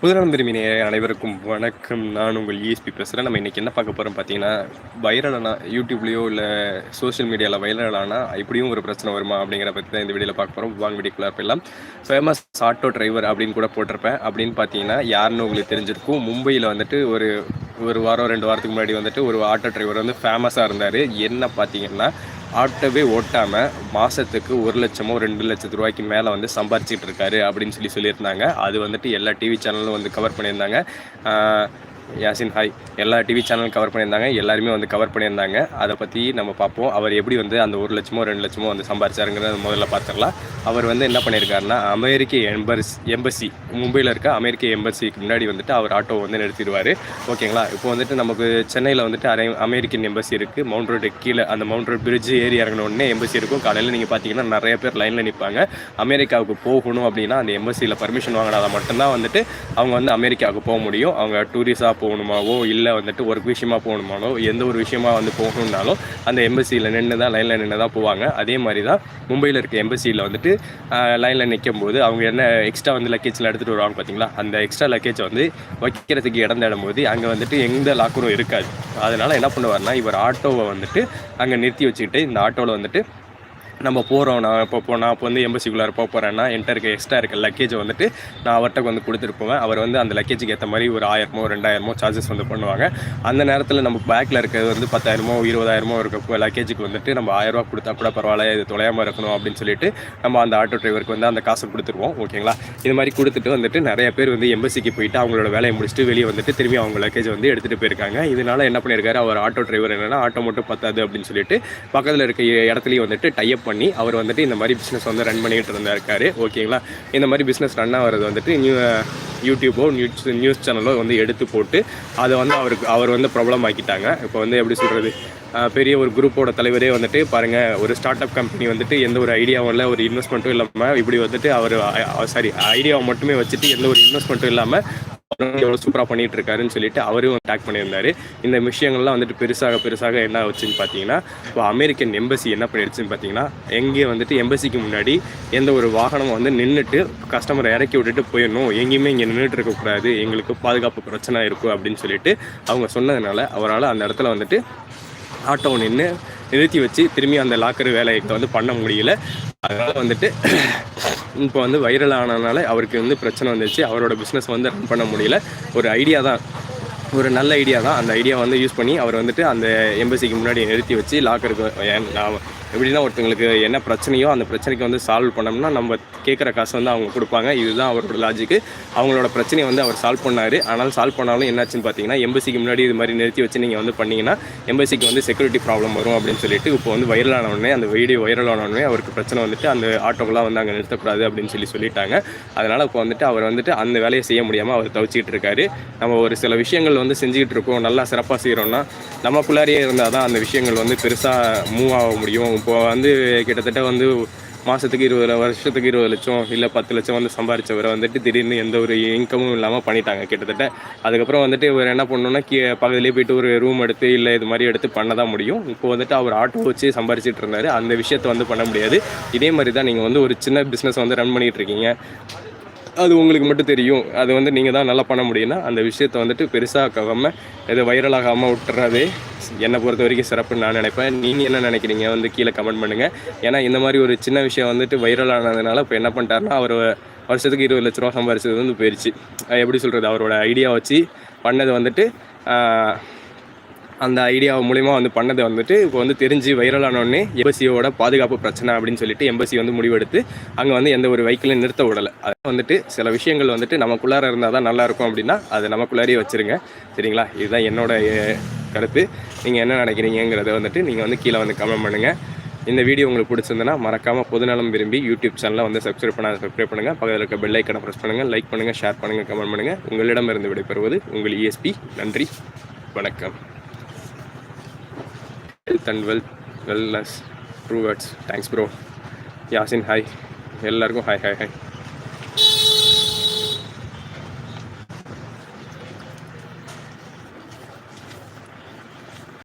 புதுநலம் விரும்பின அனைவருக்கும் வணக்கம். நான் உங்கள் இஎஸ்பி பேசுகிறேன் நம்ம இன்றைக்கி என்ன பார்க்க போகிறோம் பார்த்தீங்கன்னா வைரலானா யூடியூப்லேயோ இல்லை சோஷியல் மீடியாவில் வைரலானா இப்படியும் ஒரு பிரச்சனை வருமா அப்படிங்கிற பற்றி தான் இந்த வீடியோவில் பார்க்க போகிறோம் வாங்க வீடியோக்குள்ள போயிடலாம். ஃபேமஸ் ஆட்டோ டிரைவர் அப்படின்னு கூட போட்டிருப்பேன். அப்படின்னு பார்த்தீங்கன்னா யாருன்னு உங்களுக்கு தெரிஞ்சிருக்கும். மும்பையில் வந்துட்டு ஒரு ஒரு வாரம் ரெண்டு வாரத்துக்கு முன்னாடி வந்துட்டு ஒரு ஆட்டோ டிரைவர் வந்து ஃபேமஸாக இருந்தார். என்ன பார்த்தீங்கன்னா ஆட்டோவே ஓட்டாமல் மாதத்துக்கு ஒரு லட்சமோ ரெண்டு லட்சத்து ரூபாய்க்கு மேலே வந்து சம்பாரிச்சிட்டு இருக்காரு அப்படின்னு சொல்லி சொல்லியிருந்தாங்க. அது வந்துட்டு எல்லா டிவி சேனலும் வந்து கவர் பண்ணியிருந்தாங்க. யாசின் ஹாய் எல்லா டிவி சேனலும் கவர் பண்ணியிருந்தாங்க. எல்லாருமே வந்து கவர் பண்ணியிருந்தாங்க. அதை பற்றி நம்ம பார்ப்போம். அவர் எப்படி வந்து அந்த ஒரு லட்சமோ ரெண்டு லட்சமோ வந்து சம்பாரிச்சாருங்கிறத முதல்ல பார்த்துக்கலாம் அவர் வந்து என்ன பண்ணியிருக்காருன்னா அமெரிக்க எம்பர்ஸ் எம்பசி மும்பையில் இருக்க அமெரிக்க எம்பசிக்கு முன்னாடி வந்துட்டு அவர் ஆட்டோ வந்து நிறுத்திடுவார். ஓகேங்களா இப்போ வந்துட்டு நமக்கு சென்னையில் வந்துட்டு அரை அமெரிக்கன் எம்பசி இருக்குது மவுண்ட் ரோடு கீழே அந்த மவுண்ட் ரோடு பிரிட்ஜ் ஏறி இறங்கின உடனே எம்பசி இருக்கும். காலையில் நீங்கள் பார்த்தீங்கன்னா நிறைய பேர் லைனில் நிற்பாங்க அமெரிக்காவுக்கு போகணும் அப்படின்னா அந்த எம்பசியில் பர்மிஷன் வாங்கினாதான் மட்டும்தான் வந்துட்டு அவங்க வந்து அமெரிக்காவுக்கு போக முடியும். அவங்க டூரிஸ்டாக போகணுமாவோ இல்லை வந்துட்டு ஒர்க் விஷயமா போகணுமானோ எந்த ஒரு விஷயமா வந்து போகணுன்னாலும் அந்த எம்பசியில் நின்று தான் லைனில் நின்று தான் போவாங்க. அதே மாதிரி தான் மும்பையில் இருக்க எம்பசியில் வந்துட்டு லைனில் நிற்கும் போது அவங்க என்ன எக்ஸ்ட்ரா வந்து லக்கேஜில் எடுத்துகிட்டு வருவாங்க பார்த்தீங்களா அந்த எக்ஸ்ட்ரா லக்கேஜை வந்து வைக்கிறதுக்கு இடம் தேடும் போது அங்கே வந்துட்டு எந்த லாக்கரும் இருக்காது. அதனால் என்ன பண்ணுவார்னா இவர் ஆட்டோவை வந்துட்டு அங்கே நிறுத்தி வச்சுக்கிட்டு இந்த ஆட்டோவில் வந்துட்டு நம்ம போகிறோம் நான் இப்போ போ நான் இப்போ வந்து எம்பசிக்குள்ளார போக போகிறேன்னா என்கிட்ட இருக்க எக்ஸ்ட்ரா இருக்க லக்கேஜை வந்துட்டு நான் அவர்கிட்ட வந்து கொடுத்துட்டு போவேன். அவர் வந்து அந்த லக்கேஜுக்கு ஏற்ற மாதிரி ஒரு ஆயிரமோ ரெண்டாயிரமோ சார்ஜஸ் வந்து பண்ணுவாங்க. அந்த நேரத்தில் நம்ம பேக்கில் இருக்கிறது வந்து பத்தாயிரமோ இருபதாயிரமோ இருக்க லக்கேஜுக்கு வந்துட்டு நம்ம ஆயிரரூவா கொடுத்தா கூட பரவாயில்ல இது தொலையாமல் இருக்கணும் அப்படின்னு சொல்லிட்டு நம்ம அந்த ஆட்டோ டிரைவருக்கு வந்து அந்த காசை கொடுத்துருவோம். ஓகேங்களா? இது மாதிரி கொடுத்துட்டு வந்துட்டு நிறைய பேர் வந்து எம்பசிக்கு போயிட்டு அவங்களோட வேலையை முடிச்சுட்டு வெளியே வந்துட்டு திரும்பி அவங்க லக்கேஜ் வந்து எடுத்துகிட்டு போயிருக்காங்க. இதனால் என்ன பண்ணியிருக்காரு அவர் ஆட்டோ டிரைவர் என்னென்னா ஆட்டோ மட்டும் பத்தாது அப்படின்னு சொல்லிட்டு பக்கத்தில் இருக்க இடத்துலையும் வந்துட்டு டைப் பண்ணி அவர் வந்துட்டு இந்த மாதிரி பிஸ்னஸ் வந்து ரன் பண்ணிகிட்டு இருந்திருக்காரு. ஓகேங்களா இந்த மாதிரி பிஸ்னஸ் ரன் ஆகிறது வந்துட்டு நியூ யூடியூபோ நியூஸ் நியூஸ் சேனலோ வந்து எடுத்து போட்டு அதை வந்து அவருக்கு அவர் வந்து ப்ராப்ளம் ஆக்கிட்டாங்க. இப்போ வந்து எப்படி சொல்கிறது பெரிய ஒரு குரூப்போட தலைவரே வந்துட்டு பாருங்கள் ஒரு ஸ்டார்ட் அப் கம்பெனி வந்துட்டு எந்த ஒரு ஐடியாவும் இல்லை ஒரு இன்வெஸ்ட்மெண்ட்டும் இல்லாமல் இப்படி வந்துட்டு அவர் சாரி ஐடியாவை மட்டுமே வச்சுட்டு எந்த ஒரு இன்வெஸ்ட்மெண்ட்டும் இல்லாமல் எவ்வளோ சூப்பராக பண்ணிட்டு இருக்காருன்னு சொல்லிட்டு அவரும் அட்டாக் பண்ணியிருந்தாரு. இந்த விஷயங்கள்லாம் வந்துட்டு பெருசாக பெருசாக என்ன வச்சுன்னு பார்த்தீங்கன்னா இப்போ அமெரிக்கன் எம்பசி என்ன பண்ணிடுச்சுன்னு பார்த்தீங்கன்னா எங்கே வந்துட்டு எம்பசிக்கு முன்னாடி எந்த ஒரு வாகனம் வந்து நின்றுட்டு கஸ்டமரை இறக்கி விட்டுட்டு போயிடணும். எங்கேயுமே இங்கே நின்றுட்டு இருக்கக்கூடாது எங்களுக்கு பாதுகாப்பு பிரச்சனை இருக்கும் அப்படின்னு சொல்லிட்டு அவங்க சொன்னதுனால அவரால் அந்த இடத்துல வந்துட்டு ஆட்டோ நின்று நிறுத்தி வச்சு திரும்பி அந்த லாக்கர் வேலையை வந்து பண்ண முடியல. அதனால் வந்துட்டு இப்போ வந்து வைரல் ஆனதுனால அவருக்கு வந்து பிரச்சனை வந்துச்சு அவரோட பிஸ்னஸ் வந்து ரன் பண்ண முடியல. ஒரு ஐடியா தான். ஒரு நல்ல ஐடியா தான். அந்த ஐடியா வந்து யூஸ் பண்ணி அவர் வந்துட்டு அந்த எம்பசிக்கு முன்னாடி நிறுத்தி வச்சு லாக்கருக்கு நான் எப்படின்னா ஒருத்தங்களுக்கு என்ன பிரச்சனையோ அந்த பிரச்சனைக்கு வந்து சால்வ் பண்ணோம்னா நம்ம கேட்குற காசு வந்து அவங்க கொடுப்பாங்க. இதுதான் அவரோட லாஜிக்கு அவங்களோட பிரச்சனையை வந்து அவர் சால்வ் பண்ணார். ஆனால் சால்வ் பண்ணாலும் என்னாச்சுன்னு பார்த்தீங்கன்னா எம்பசிக்கு முன்னாடி இது மாதிரி நிறுத்தி வச்சு நீங்கள் வந்து பண்ணிங்கன்னா எம்பசிக்கு வந்து செக்யூரிட்டி ப்ராப்ளம் வரும் அப்படின்னு சொல்லிட்டு இப்போ வந்து வைரலான உடனே அந்த வீடியோ வைரல் உடனே அவருக்கு பிரச்சனை வந்துட்டு அந்த ஆட்டோக்கெல்லாம் வந்து அங்கே நிறுத்தக்கூடாது அப்படின்னு சொல்லி சொல்லிட்டாங்க. அதனால் இப்போ வந்துட்டு அவர் வந்துட்டு அந்த வேலையை செய்ய முடியாமல் அவர் தவிச்சிக்கிட்டு இருக்காரு. நம்ம ஒரு சில விஷயங்கள் வந்து செஞ்சுக்கிட்டு இருக்கோம் நல்லா சிறப்பாக செய்கிறோன்னா நமக்குள்ளாரியே இருந்தால் தான் அந்த விஷயங்கள் வந்து பெருசாக மூவ் ஆக முடியும். இப்போ வந்து கிட்டத்தட்ட வந்து மாதத்துக்கு இருபது வருஷத்துக்கு இருபது லட்சம் இல்லை பத்து லட்சம் வந்து சம்பாரிச்சவரை வந்துட்டு திடீர்னு எந்த ஒரு இன்கமும் இல்லாமல் பண்ணிட்டாங்க கிட்டத்தட்ட. அதுக்கப்புறம் வந்துட்டு இவர் என்ன பண்ணணும்னா கீ பக்கத்துலேயே போயிட்டு ஒரு ரூம் எடுத்து இல்லை இது மாதிரி எடுத்து பண்ண தான் முடியும். இப்போ வந்துட்டு அவர் ஆட்டோ வச்சு சம்பாரிச்சிட்டு இருந்தார். அந்த விஷயத்தை வந்து பண்ண முடியாது. இதே மாதிரி தான் நீங்கள் வந்து ஒரு சின்ன பிஸ்னஸ் வந்து ரன் பண்ணிகிட்டு இருக்கீங்க. அது உங்களுக்கு மட்டும் தெரியும். அது வந்து நீங்கள் தான் நல்லா பண்ண முடியும்னா அந்த விஷயத்தை வந்துட்டு பெருசாக்காமல் எது வைரலாகாமல் விட்டுறதே என்னை பொறுத்த வரைக்கும் சிறப்புன்னு நான் நினைப்பேன். நீங்கள் என்ன நினைக்கிறீங்க? வந்து கீழே கமெண்ட் பண்ணுங்கள் ஏன்னா இந்த மாதிரி ஒரு சின்ன விஷயம் வந்துட்டு வைரல் ஆனதுனால இப்போ என்ன பண்ணிட்டாருன்னா அவர் வருஷத்துக்கு இருபது லட்ச ரூபா சம்பாரிச்சது வந்து போயிடுச்சு எப்படி சொல்கிறது அவரோட ஐடியா வச்சு பண்ணது வந்துட்டு அந்த ஐடியா மூலிமா வந்து பண்ணதை வந்துட்டு இப்போ வந்து தெரிஞ்சு வைரலானோடனே எம்பசியோட பாதுகாப்பு பிரச்சனை அப்படின்னு சொல்லிட்டு எம்பசி வந்து முடிவெடுத்து அங்கே வந்து எந்த ஒரு வெஹிக்கிளையும் நிறுத்த விடலை. அதை வந்துட்டு சில விஷயங்கள் வந்துட்டு நமக்குள்ளார இருந்தால் தான் நல்லாயிருக்கும் அப்படின்னா அதை நமக்குள்ளாரியே வச்சுருங்க. சரிங்களா? இதுதான் என்னோட கருத்து. நீங்கள் என்ன நினைக்கிறீங்கிறத வந்துட்டு நீங்கள் வந்து கீழே வந்து கமெண்ட் பண்ணுங்கள் இந்த வீடியோ உங்களுக்கு பிடிச்சிருந்தனா மறக்காமல் பொதுநலம் விரும்பி யூடியூப் சேனலில் வந்து சப்ஸ்கிரைப் பண்ண சப்ஸ்கிரைப் பண்ணுங்கள் பக்கத்தில் இருக்க பெல் ஐக்கனை ப்ரெஸ் பண்ணுங்கள் லைக் பண்ணுங்கள் ஷேர் பண்ணுங்கள் கமெண்ட் பண்ணுங்கள் உங்களிடமிருந்து விடைபெறுவது உங்கள் இஎஸ்பி நன்றி. வணக்கம். Health and wealth wellness true words thanks bro Yasin hi எல்லாருக்கும் ஹாய் ஹாய் ஹாய்